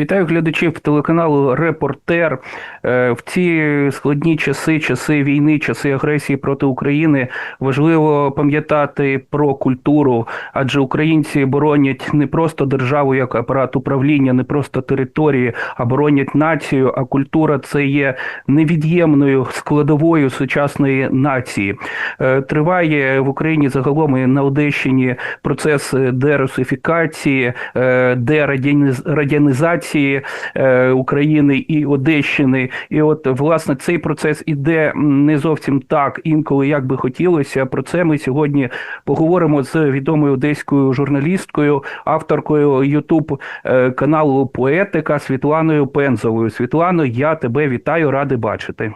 Вітаю глядачів телеканалу Репортер. Е, в ці складні часи, часи війни, часи агресії проти України важливо пам'ятати про культуру, адже українці боронять не просто державу як апарат управління, не просто території, а боронять націю. А культура це є невід'ємною складовою сучасної нації. Е, триває в Україні загалом і на Одещині процес дерусифікації, е, дерадянізації окупації е, України і Одещини. І от власне цей процес іде не зовсім так інколи, як би хотілося. Про це ми сьогодні поговоримо з відомою одеською журналісткою, авторкою Ютуб е, каналу Поетика Світланою Пензовою. Світлано, я тебе вітаю, радий бачити.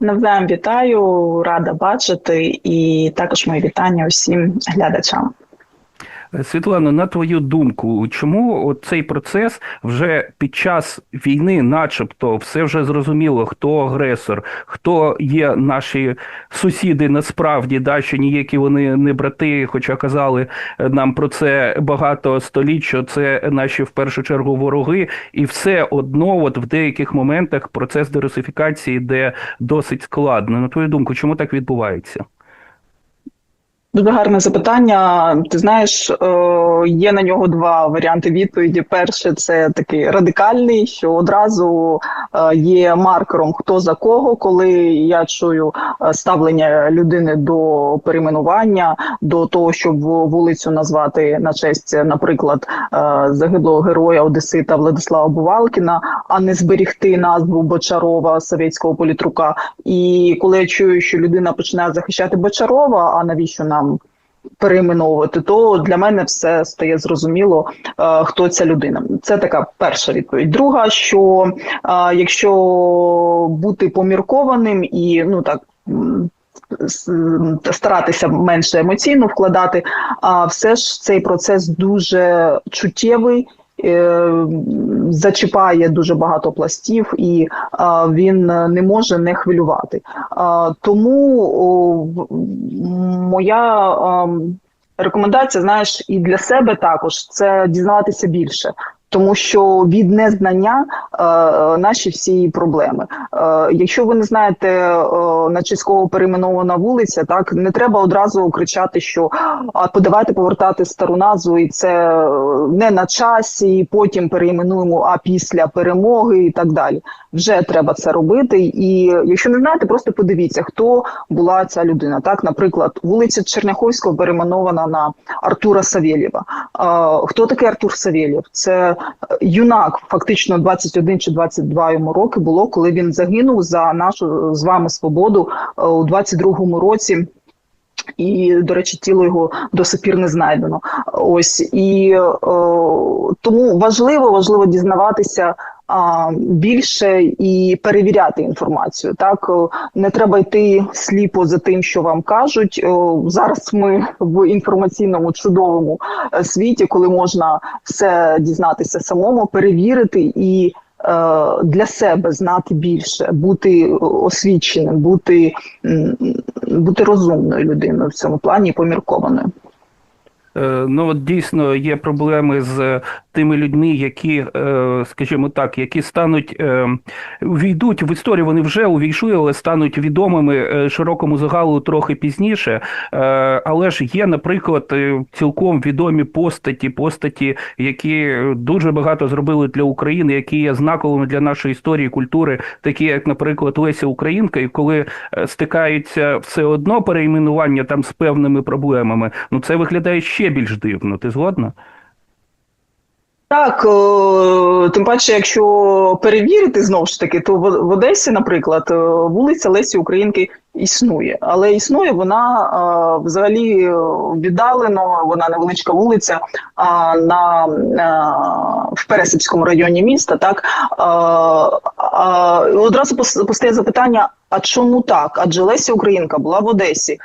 Навзаєм вітаю, рада бачити, і також мої вітання усім глядачам. Світлано, на твою думку, чому цей процес вже під час війни, начебто, все вже зрозуміло, хто агресор, хто є наші сусіди, насправді, да, що ніякі вони не брати, хоча казали нам про це багато століть, що це наші в першу чергу вороги, і все одно, от в деяких моментах процес дерусифікації йде досить складно. На твою думку, чому так відбувається? Дуже гарне запитання. Ти знаєш, е, є на нього два варіанти відповіді. Перше, це такий радикальний, що одразу є маркером хто за кого, коли я чую е, ставлення людини до перейменування, до того, щоб вулицю назвати на честь, наприклад, загиблого героя Одесита Владислава Бувалкіна, а не зберігти назву Бочарова совєтського політрука. І коли я чую, що людина починає захищати Бочарова, а навіщо нам? Перейменовувати, то для мене все стає зрозуміло, е, хто ця людина. Це така перша відповідь. Друга, що е, якщо бути поміркованим і ну так. Старатися менше емоційно вкладати, а все ж цей процес дуже чуттєвий зачіпає дуже багато пластів, і він не може не хвилювати. Тому моя рекомендація, знаєш, і для себе також це дізнаватися більше тому що від незнання е, наші всі проблеми. Е, Якщо ви не знаєте е, на чеського перейменована вулиця, так не треба одразу кричати, що а подавайте повертати стару назву, і це е, не на часі. і Потім перейменуємо, а після перемоги і так далі. Вже треба це робити. І якщо не знаєте, просто подивіться, хто була ця людина. Так, наприклад, вулиця Черняховського перейменована на Артура Савєлєва. Е, хто такий Артур Савєлєв? Це юнак, фактично 21 чи 22 йому роки було, коли він загинув за нашу з вами свободу е, у 22-му році. І, до речі, тіло його до сих не знайдено. Ось і е, тому важливо важливо дізнаватися більше і перевіряти інформацію. Так не треба йти сліпо за тим, що вам кажуть. Зараз ми в інформаційному чудовому е, світі, коли можна все дізнатися самому, перевірити і. Е, для себе знати більше, бути освіченим, бути бути розумною людиною в цьому плані поміркованою. Е, ну от дійсно є проблеми з тими людьми, які, е, скажімо так, які стануть е, війдуть в історію. Вони вже увійшли, але стануть відомими широкому загалу трохи пізніше. Але ж є, наприклад, цілком відомі постаті, постаті, які дуже багато зробили для України, які є знаковими для нашої історії, культури, такі як, наприклад, Леся Українка, і коли стикаються все одно перейменування там з певними проблемами, ну це виглядає ще більш дивно. Ти згодна? Так, тим паче, якщо перевірити знову ж таки, то в Одесі, наприклад, вулиця Лесі Українки існує, але існує вона взагалі віддалено. Вона невеличка вулиця на в Пересипському районі міста. Так одразу постає запитання: а чому так? Адже Леся Українка була в Одесі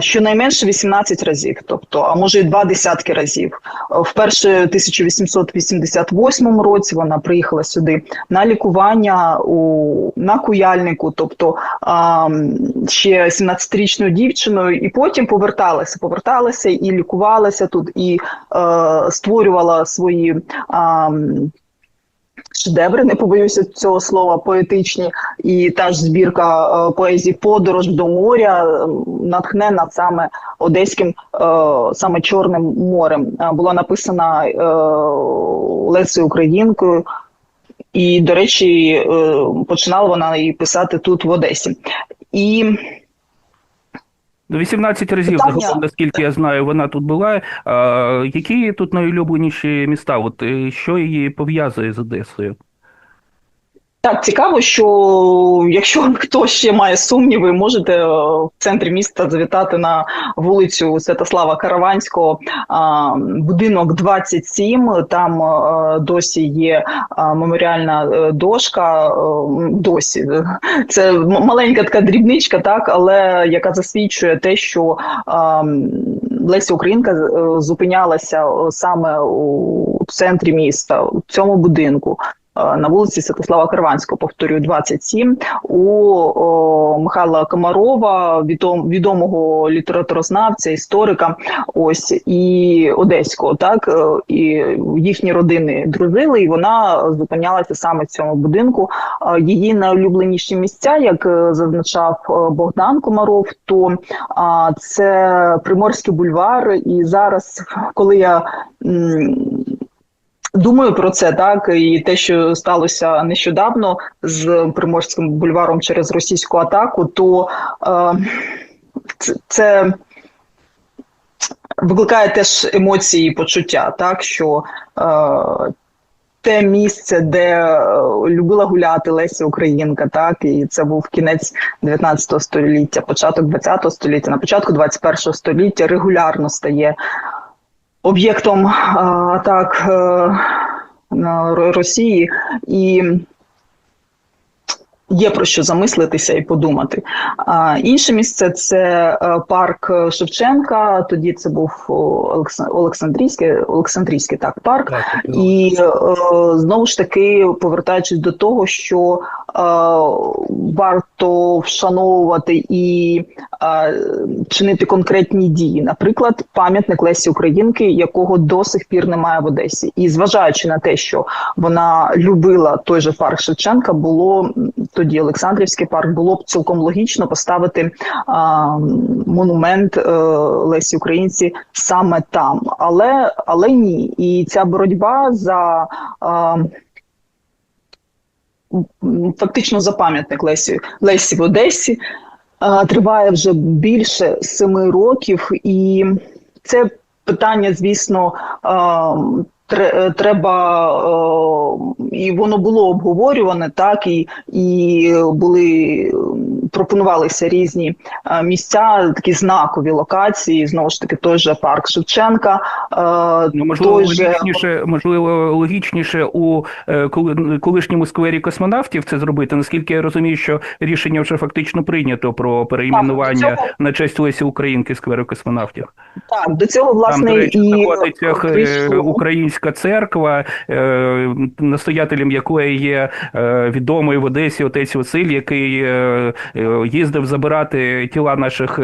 щонайменше 18 разів, тобто, а може і два десятки разів. Вперше в 1888 році вона приїхала сюди на лікування у на куяльнику, тобто а, ще 17-річною дівчиною, і потім поверталася, поверталася і лікувалася тут, і е, створювала свої. А, шедеври, не побоюся цього слова, поетичні, і та ж збірка е, поезії Подорож до моря м, натхнена саме одеським, е, саме Чорним морем. Е, Була написана е, Лесею Українкою. І, до речі, е, починала вона її писати тут в Одесі. І 18 разів Питання- загалом, наскільки я знаю, вона тут була. А, які тут найулюбленіші міста? От е, що її пов'язує з Одесою? Так, цікаво, що якщо хто ще має сумніви, можете е, в центрі міста завітати на вулицю Святослава Караванського, будинок 27. Там е, досі є меморіальна е, дошка. е, Досі це маленька така дрібничка, так але яка засвідчує те, що Леся Українка зупинялася саме у центрі міста, у цьому будинку на вулиці Святослава Карванського, повторюю, 27, у Михайла Комарова, відом, відомого літературознавця, історика, ось і одеського, так е, і їхні родини дружили, і вона зупинялася саме в цьому будинку. Е, Її найулюбленіші місця, як е, зазначав е, Богдан Комаров, то це Приморський бульвар. І зараз, коли я Думаю про це так і те, що сталося нещодавно з приморським бульваром через російську атаку, то е, це, викликає теж емоції і почуття, так що е, те місце, де е, любила гуляти Леся Українка, так і це був кінець 19 століття, початок 20 століття, на початку 21 століття регулярно стає об'єктом е, атак е, Росії, і є про що замислитися і подумати. А інше місце це е, парк Шевченка. Тоді це був Олександрійський, Олександрійський так парк. І е, знову ж таки, повертаючись до того, що варто вшановувати і е, чинити конкретні дії, наприклад, пам'ятник Лесі Українки, якого до сих пір немає в Одесі, і зважаючи на те, що вона любила той же парк Шевченка, було тоді Олександрівський парк, було б цілком логічно поставити монумент е, Лесі Українці саме там, але але ні, і ця боротьба за фактично за пам'ятник Лесі Лесі в Одесі триває вже більше семи років, і це питання, звісно. Тре- Треба е, і воно було обговорюване, так і, і були пропонувалися різні е, місця, такі знакові локації. Знову ж таки, той же парк Шевченка, е, Ну, можливо, той же можливо, логічніше у е, колишньому сквері космонавтів це зробити. Наскільки я розумію, що рішення вже фактично прийнято про перейменування Так, цього- на честь Лесі Українки скверу космонавтів. так до цього Там, власне до речі, і знаходиться українська церква, е, настоятелем якої є е, відомий в Одесі отець Василь, який е, їздив забирати тіла наших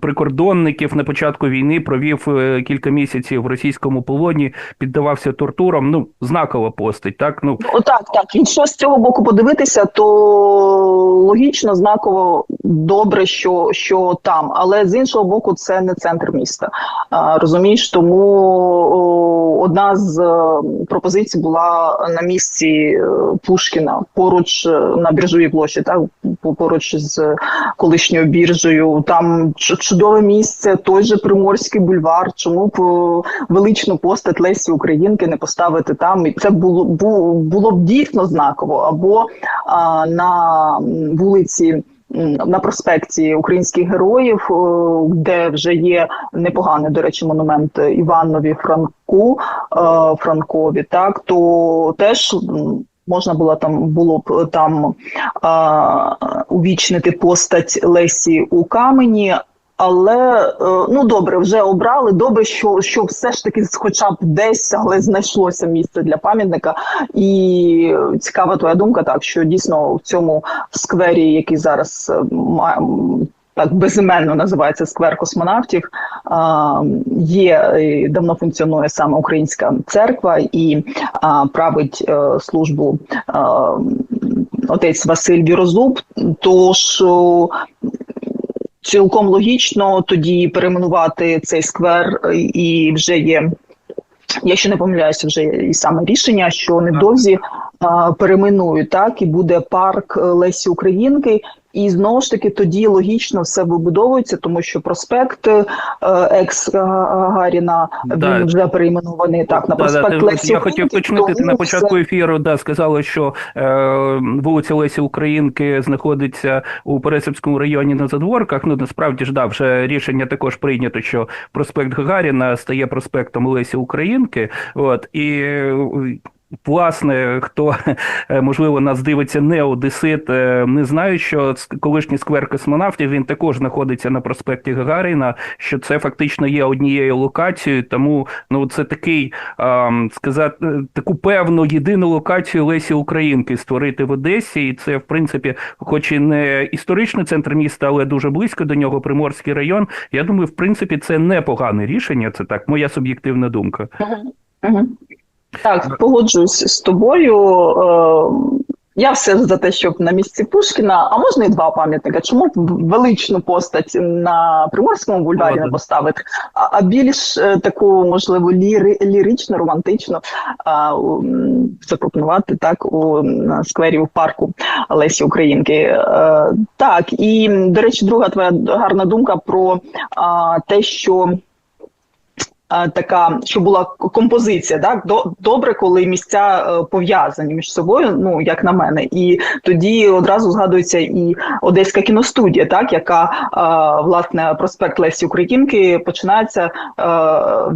прикордонників на початку війни, провів кілька місяців в російському полоні, піддавався тортурам. Ну, знакова постать, так? Ну, Отак, так. Якщо з цього боку подивитися, то логічно, знаково добре, що, що там, але з іншого боку, це не центр міста. Розумієш, тому о, одна з е, пропозицій була на місці е, Пушкіна поруч е, на біржовій площі, так по- поруч з колишньою біржею. Там чудове місце, той же Приморський бульвар. Чому б величну постать Лесі Українки не поставити там? І це було було б дійсно знаково. Або а, на вулиці. На проспекті українських героїв, де вже є непоганий, до речі, монумент Іванові Франку е, Франкові, так то теж можна було там було б там а, увічнити постать Лесі у камені. Але е, ну добре, вже обрали. Добре, що, що все ж таки, хоча б десь, але знайшлося місце для пам'ятника. І цікава твоя думка, так що дійсно в цьому сквері, який зараз е, ма- м, так безіменно називається сквер космонавтів, є давно функціонує саме українська церква і править е, службу отець Василь Вірозуб. Тож цілком логічно тоді перейменувати цей сквер, і вже є. Я ще не помиляюся, вже і саме рішення, що невдовзі перейменують так, і буде парк е, Лесі Українки. І знову ж таки тоді логічно все вибудовується, тому що проспект е, екс Гагаріна Да. він вже перейменований так на Да, да, проспект ти- Лесі я хотів уточнити, ти на все- початку ефіру да, сказали, що е, вулиця Лесі Українки знаходиться у Пересипському районі на задворках. Ну, насправді ж да, вже рішення також прийнято, що проспект Гагаріна стає проспектом Лесі Українки. От, і Власне, хто е, можливо нас дивиться не одесит, е, не знаю, що колишній сквер космонавтів він також знаходиться на проспекті Гагаріна, що це фактично є однією локацією, тому ну це такий сказати е, таку певну єдину локацію Лесі Українки створити в Одесі, і це в принципі, хоч і не історичний центр міста, але дуже близько до нього, Приморський район. Я думаю, в принципі, це непогане рішення. Це так, моя суб'єктивна думка. Так, погоджуюсь з тобою. Е, Я все за те, щоб на місці Пушкіна, а можна і два пам'ятника. Чому величну постать на Приморському бульварі не поставити, а, а більш е, таку, можливо, ліри, ліричну, романтичну а, запропонувати так у на сквері у парку Лесі Українки. Е, Так, і до речі, друга твоя гарна думка про а, те, що така, що була композиція, так До- добре, коли місця е, пов'язані між собою, ну як на мене, і тоді одразу згадується і Одеська кіностудія, так яка е, власне проспект Лесі Українки починається е,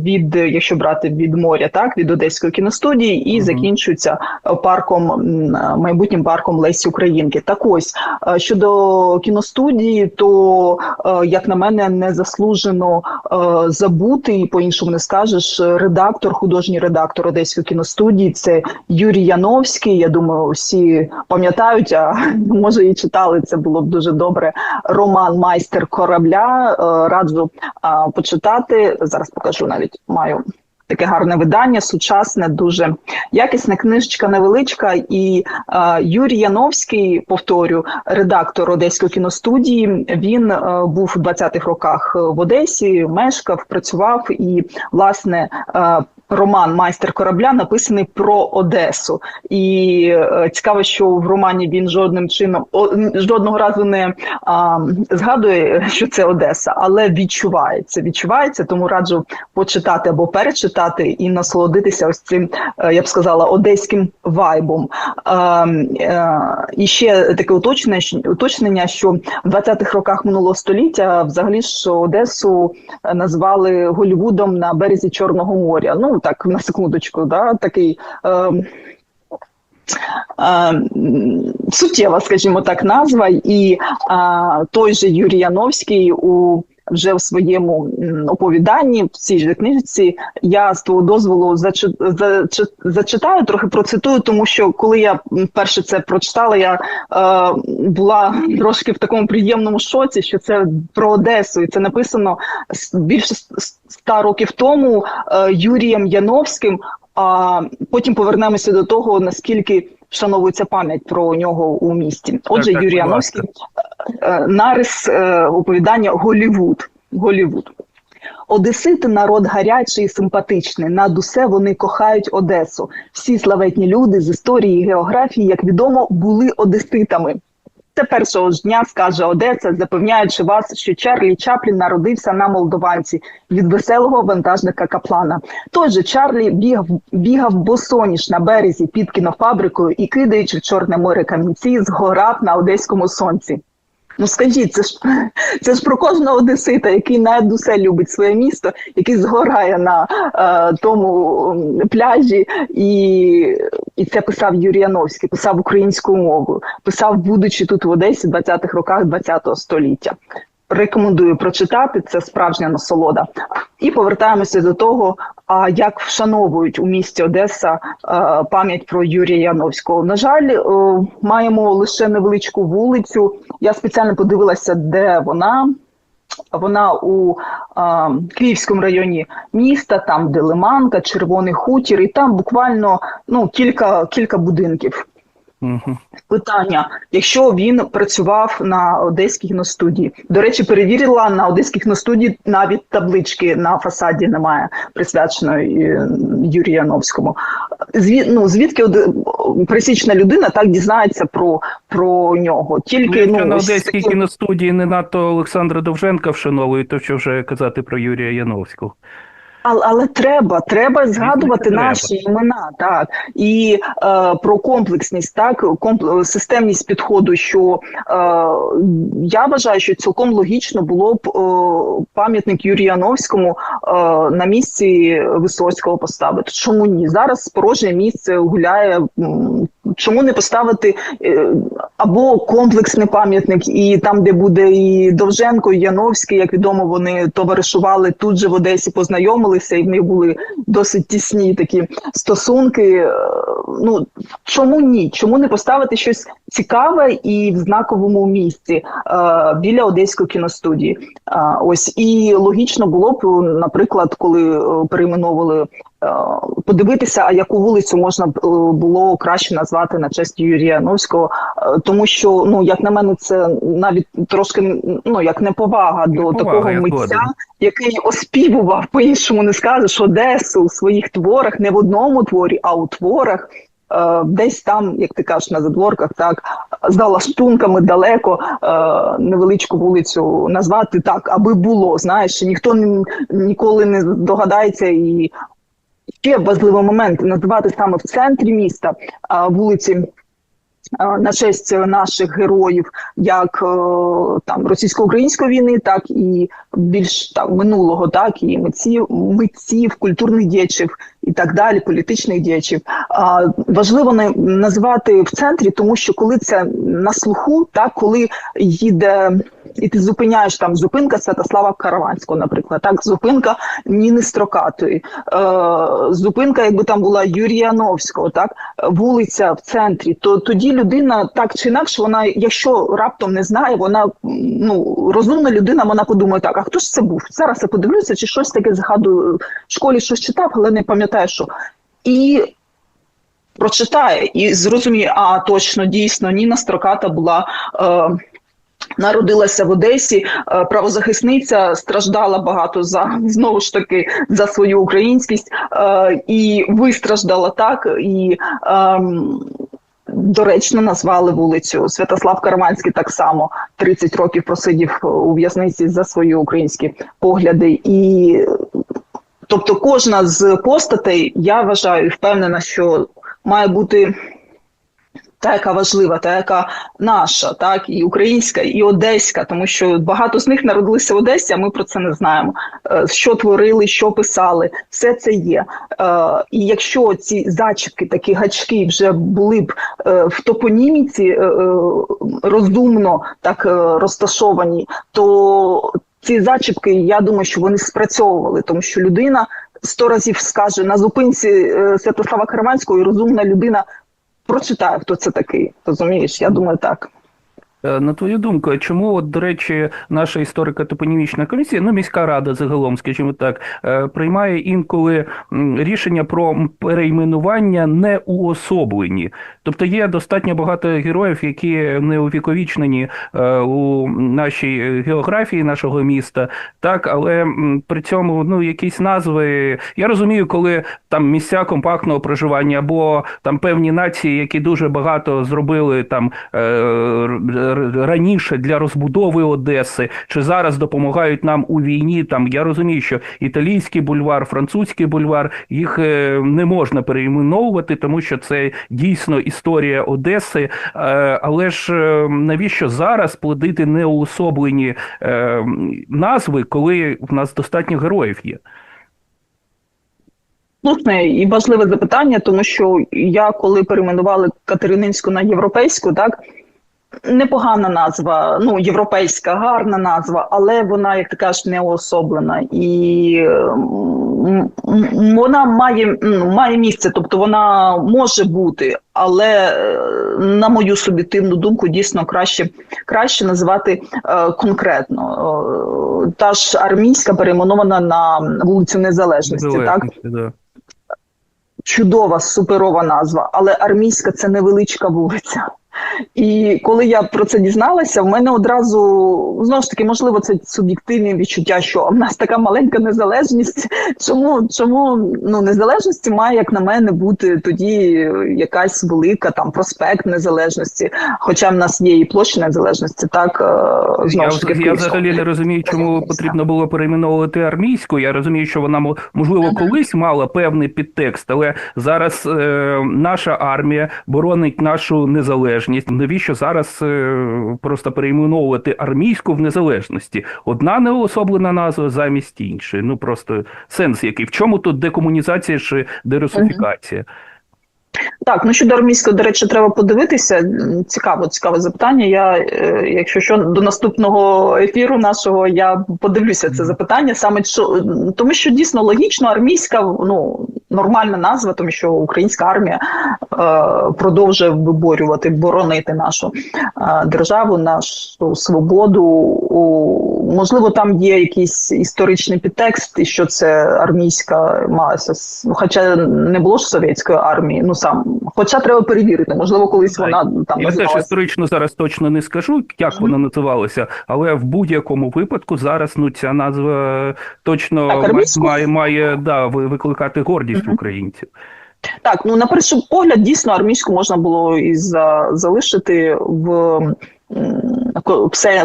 від, якщо брати від моря, так від Одеської кіностудії, і Мгм. закінчується е, парком е, майбутнім парком Лесі Українки. Так ось е, щодо кіностудії, то е, як на мене, не заслужено е, забути, по іншому не скажеш. Редактор, художній редактор Одеської кіностудії це Юрій Яновський. Я думаю, всі пам'ятають, а може і читали. Це було б дуже добре. Роман Майстер корабля. Е, Раджу почитати. Зараз покажу навіть маю. Таке гарне видання, сучасне, дуже якісна книжечка невеличка. І е, Юрій Яновський, повторю, редактор Одеської кіностудії. Він е, був у 20-х роках в Одесі, мешкав, працював і власне. Е, Роман Майстер корабля написаний про Одесу, і е, цікаво, що в романі він жодним чином жодного разу не а, згадує, що це Одеса, але відчувається. Відчувається, тому раджу почитати або перечитати і насолодитися ось цим, е, я б сказала, одеським вайбом. Е, е, і ще таке уточнення, уточнення, що в 20-х роках минулого століття взагалі ж Одесу назвали Голлівудом на березі Чорного моря. Ну так на секундочку, да, такий. Е, е, м, суттєва, скажімо так, назва, і а, той же Юрій Яновський у вже в своєму оповіданні в цій же книжці я з твого дозволу зачи- зачи- зачитаю трохи процитую, тому що коли я перше це прочитала, я е, була трошки в такому приємному шоці, що це про Одесу, і це написано більше ста років тому е, Юрієм Яновським. А потім повернемося до того, наскільки вшановується пам'ять про нього у місті. Отже, так, Юрій будь Яновський е, нарис е, оповідання Голівуд. Голівуд. Одесити народ гарячий і симпатичний. Над усе вони кохають Одесу. Всі славетні люди з історії і географії, як відомо, були одеситами. Це першого ж дня скаже Одеса, запевняючи вас, що Чарлі Чаплін народився на Молдованці від веселого вантажника Каплана. Той же Чарлі бігав, бігав босоніж на березі під кінофабрикою і, кидаючи в Чорне море камінці, згорав на одеському сонці. Ну скажіть, це ж це ж про кожного одесита, який над усе любить своє місто, який згорає на е, тому пляжі, і, і це писав Юрій Яновський, писав українською мовою, писав, будучи тут в Одесі в 20-х роках 20-го століття. Рекомендую прочитати це справжня насолода. І повертаємося до того, а як вшановують у місті Одеса е, пам'ять про Юрія Яновського. На жаль, е, маємо лише невеличку вулицю. Я спеціально подивилася, де вона. Вона у а, Київському районі міста, там де Лиманка, Червоний хутір, і там буквально ну кілька кілька будинків. Угу. Питання: якщо він працював на одеській кіностудії, до речі, перевірила на одеській кіностудії навіть таблички на фасаді немає присвяченої е, Юрію Яновському. Звід, ну, звідки пересічна людина так дізнається про, про нього? Тільки Якщо ну, на Одеській кіностудії не надто Олександра Довженка вшановують, то що вже казати про Юрія Яновського. Але, але треба, треба згадувати треба. наші імена, так і е, про комплексність, так компл- системність підходу. Що е, я вважаю, що цілком логічно було б е, пам'ятник Юрію Яновському е, на місці Висоцького поставити. Чому ні? Зараз порожнє місце гуляє. Чому не поставити е, або комплексний пам'ятник, і там, де буде і Довженко, і Яновський, як відомо, вони товаришували тут же в Одесі, познайомилися, і в них були досить тісні такі стосунки. Е, Ну чому ні? Чому не поставити щось цікаве і в знаковому місці е, біля Одеської кіностудії? А, ось і логічно було б, наприклад, коли е, перейменовували е, подивитися, а яку вулицю можна е, було краще назвати на честь Юрія Яновського, е, тому що ну як на мене, це навіть трошки ну як неповага до Неповага, такого митця, згоден. який оспівував по-іншому не скажеш Одесу у своїх творах, не в одному творі, а у творах. Е, Десь там, як ти кажеш, на задворках, так з лаштунками далеко е, невеличку вулицю назвати так, аби було. Знаєш, ніхто ніколи не догадається і ще важливий момент називати саме в центрі міста вулиці. На честь наших героїв, як е, там російсько-української війни, так і більш там минулого, так і митців, митців, культурних діячів і так далі, політичних діячів. А, важливо не називати в центрі, тому що коли це на слуху, так коли їде. І ти зупиняєш там зупинка Святослава Караванського, наприклад, так зупинка Ніни Строкатої, е, зупинка, якби там була Юрія Новського, так вулиця в центрі. То тоді людина так чи інакше, вона, якщо раптом не знає, вона ну розумна людина, вона подумає так: а хто ж це був? Зараз я подивлюся, чи щось таке згадую в школі щось читав, але не пам'ятаю, що і прочитає і зрозуміє, а точно дійсно Ніна Строката була. Е, Народилася в Одесі, е, правозахисниця страждала багато за знову ж таки за свою українськість е, і вистраждала так і. ем, Доречно назвали вулицю Святослав Караманський так само 30 років просидів у в'язниці за свої українські погляди. І тобто, кожна з постатей, я вважаю впевнена, що має бути та, яка важлива, та яка наша, так і українська, і одеська, тому що багато з них народилися в Одесі, а ми про це не знаємо. Е, Що творили, що писали, все це є. Е, І якщо ці зачіпки, такі гачки вже були б е, в топоніміці розумно так розташовані, то ці зачіпки, я думаю, що вони спрацьовували, тому що людина сто разів скаже на зупинці е, Святослава Керманського і розумна людина прочитає, хто це такий. Розумієш? Я думаю, так. Е, На твою думку, чому, от, до речі, наша історико-топонімічна комісія, ну міська рада загалом, скажімо так, е, приймає інколи рішення про перейменування не уособлені. Тобто є достатньо багато героїв, які не увіковічнені е, у нашій географії нашого міста, так, але при цьому ну, якісь назви. Я розумію, коли там місця компактного проживання або там певні нації, які дуже багато зробили там раніше для розбудови Одеси, чи зараз допомагають нам у війні. Там я розумію, що італійський бульвар, французький бульвар їх е, не можна перейменовувати, тому що це дійсно історія Одеси. Е, Але ж е, навіщо зараз плодити неуособлені назви, коли в нас достатньо героїв є? Слушне і важливе запитання, тому що я коли перейменували Катерининську на європейську, так непогана назва, ну європейська, гарна назва, але вона, як ти кажеш, не уособлена. І вона має, має місце, тобто вона може бути, але е, на мою суб'єктивну думку, дійсно краще, краще називати е, конкретно. Е, Та ж армійська перейменована на вулицю Незалежності, так? Да. чудова, суперова назва, але армійська це невеличка вулиця. І коли я про це дізналася, в мене одразу знову ж таки, можливо, це суб'єктивні відчуття, що в нас така маленька незалежність. Чому чому ну незалежності має, як на мене, бути тоді якась велика там проспект незалежності? Хоча в нас є і площа незалежності, так е, знову Я, ж таки в я взагалі не розумію, чому потрібно було перейменовувати армійську. Я розумію, що вона мо- можливо колись мала певний підтекст, але зараз е, наша армія боронить нашу незалежність. Навіщо зараз е, просто перейменовувати армійську в незалежності? Одна неособлена назва замість іншої. Ну просто сенс який. В чому тут декомунізація чи дерусифікація? Так, ну щодо армійського, до речі, треба подивитися. Цікаво, цікаве запитання. Я, е, якщо що, до наступного ефіру нашого я подивлюся це запитання. Саме що тому, що дійсно логічно, армійська ну нормальна назва, тому що українська армія е, продовжує виборювати, боронити нашу е, державу, нашу свободу. У, можливо, там є якийсь історичний підтекст, і що це армійська малася, с- хоча не було ж совєтської армії. Ну сам, хоча треба перевірити, можливо, колись вона там Я теж історично зараз точно не скажу, як вона називалася, але в будь-якому випадку зараз ну ця назва точно Так, має, має, да, викликати гордість українців. Так, ну на перший погляд, дійсно, армійську можна було і за, залишити в,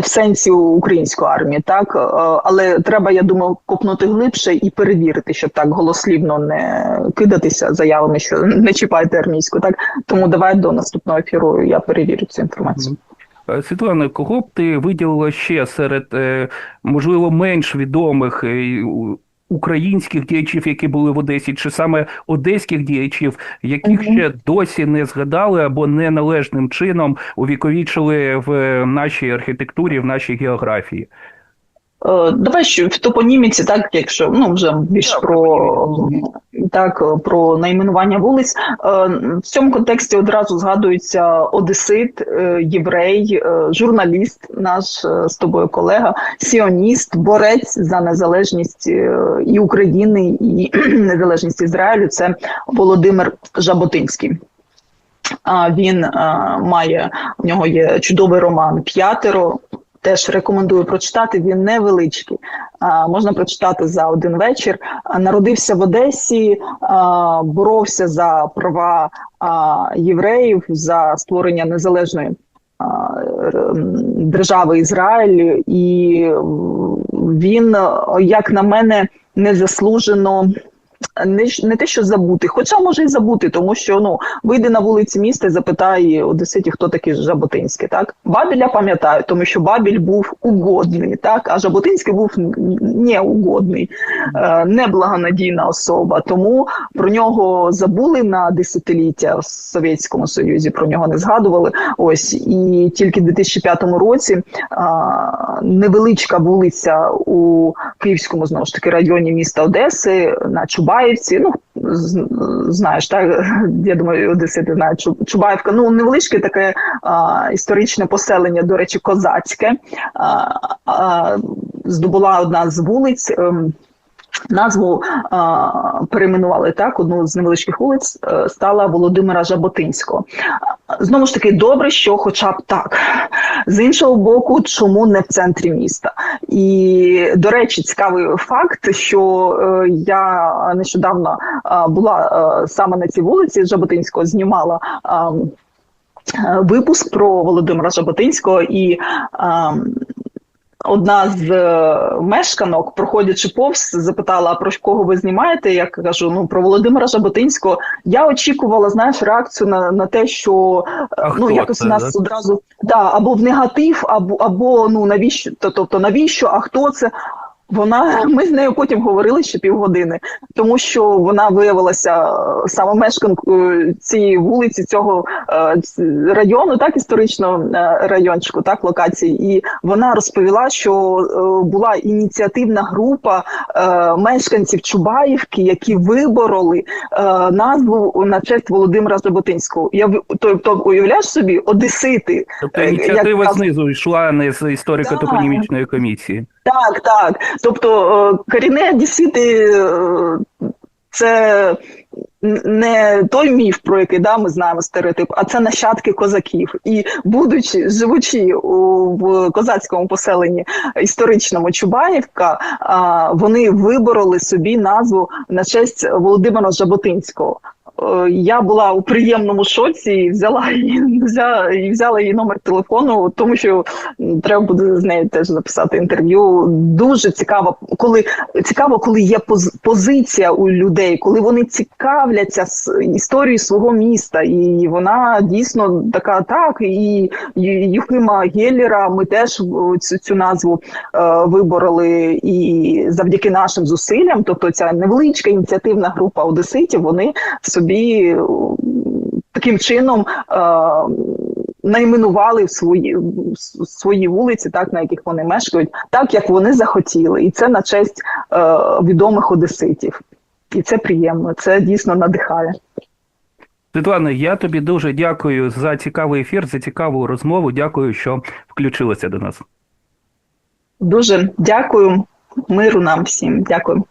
в сенсі української армії, так Е, але треба, я думаю, копнути глибше і перевірити, щоб так голослівно не кидатися заявами, що не чіпайте армійську. Так тому давай до наступного ефіру я перевірю цю інформацію. Е, Світлана, кого б ти виділила ще серед, е, можливо, менш відомих українських діячів, які були в Одесі, чи саме одеських діячів, яких ще досі не згадали або неналежним чином увіковічили в е, нашій архітектурі, в нашій географії? Е, Давай що в топоніміці, так якщо ну вже більш про так про найменування вулиць. Е, В цьому контексті одразу згадується одесит, е, єврей, журналіст, наш з тобою колега, сіоніст, борець за незалежність і України, і незалежність Ізраїлю. Це Володимир Жаботинський. А він має у нього є чудовий роман П'ятеро. Теж рекомендую прочитати. Він невеличкий. А, можна прочитати за один вечір. Народився в Одесі, а, боровся за права а, євреїв, за створення незалежної держави Ізраїль, і він, як на мене, незаслужено. Не, не те, що забути, хоча може і забути, тому що ну вийди на вулиці міста і запитай одеситів, хто такий Жаботинський. Так Бабіля пам'ятаю, тому що Бабіль був угодний, так а Жаботинський був неугодний, е, неблагонадійна особа. Тому про нього забули на десятиліття в Совєтському Союзі. Про нього не згадували. Ось і тільки в 2005 році невеличка вулиця у Київському знову ж таки районі міста Одеси на Чубаївці. Ну знаєш, так я думаю, Одесити знають Чу- Чубаївка. Ну невеличке таке а, історичне поселення, до речі, козацьке. А, а, здобула одна з вулиць. ем, Назву а, перейменували так, одну з невеличких вулиць е, стала Володимира Жаботинського. Знову ж таки, добре, що хоча б так. З іншого боку, чому не в центрі міста? І до речі, цікавий факт, що е, я нещодавно е, була е, саме на цій вулиці Жаботинського, знімала. е, Випуск про Володимира Жаботинського і е, Одна з е, мешканок, проходячи повз, запитала, про кого ви знімаєте. Я кажу, ну про Володимира Жаботинського. Я очікувала, знаєш, реакцію на, на те, що е, А ну якось це, нас да? одразу да, або в негатив, або або ну навіщо? Тобто, навіщо? А хто це? Вона ми з нею потім говорили ще півгодини, тому що вона виявилася е, саме мешканкою цієї вулиці, цього е, району, так історичного е, райончику, так локації. І вона розповіла, що була ініціативна група мешканців Чубаївки, які вибороли назву на честь Володимира Жаботинського. Я тобто уявляєш собі, одесити. Тобто ініціатива як- знизу йшла не з історико-топонімічної комісії. Так, так. Тобто е, корінні одесити е, це не той міф, про який да, ми знаємо стереотип, а це нащадки козаків. І будучи живучи у в козацькому поселенні історичному Чубаївка, а, вони вибороли собі назву на честь Володимира Жаботинського. Е, Я була у приємному шоці і взяла її, взяла, і взяла її номер телефону, тому що треба буде з нею теж записати інтерв'ю. Дуже цікаво, коли цікаво, коли є поз, позиція у людей, коли вони цікавляться з історією свого міста, і вона дійсно така. Так, і Юхима Геллера ми теж цю, цю назву е, вибороли, і завдяки нашим зусиллям, тобто ця невеличка ініціативна група одеситів, вони собі е, таким чином е, найменували свої, с- свої вулиці, так на яких вони мешкають, так як вони захотіли, і це на честь е, відомих одеситів. І це приємно, це дійсно надихає. Світлана, я тобі дуже дякую за цікавий ефір, за цікаву розмову. Дякую, що включилася до нас. Дуже дякую, миру нам всім. Дякую.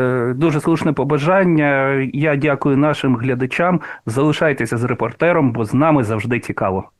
Е, Дуже слушне побажання. Я дякую нашим глядачам. Залишайтеся з репортером, бо з нами завжди цікаво.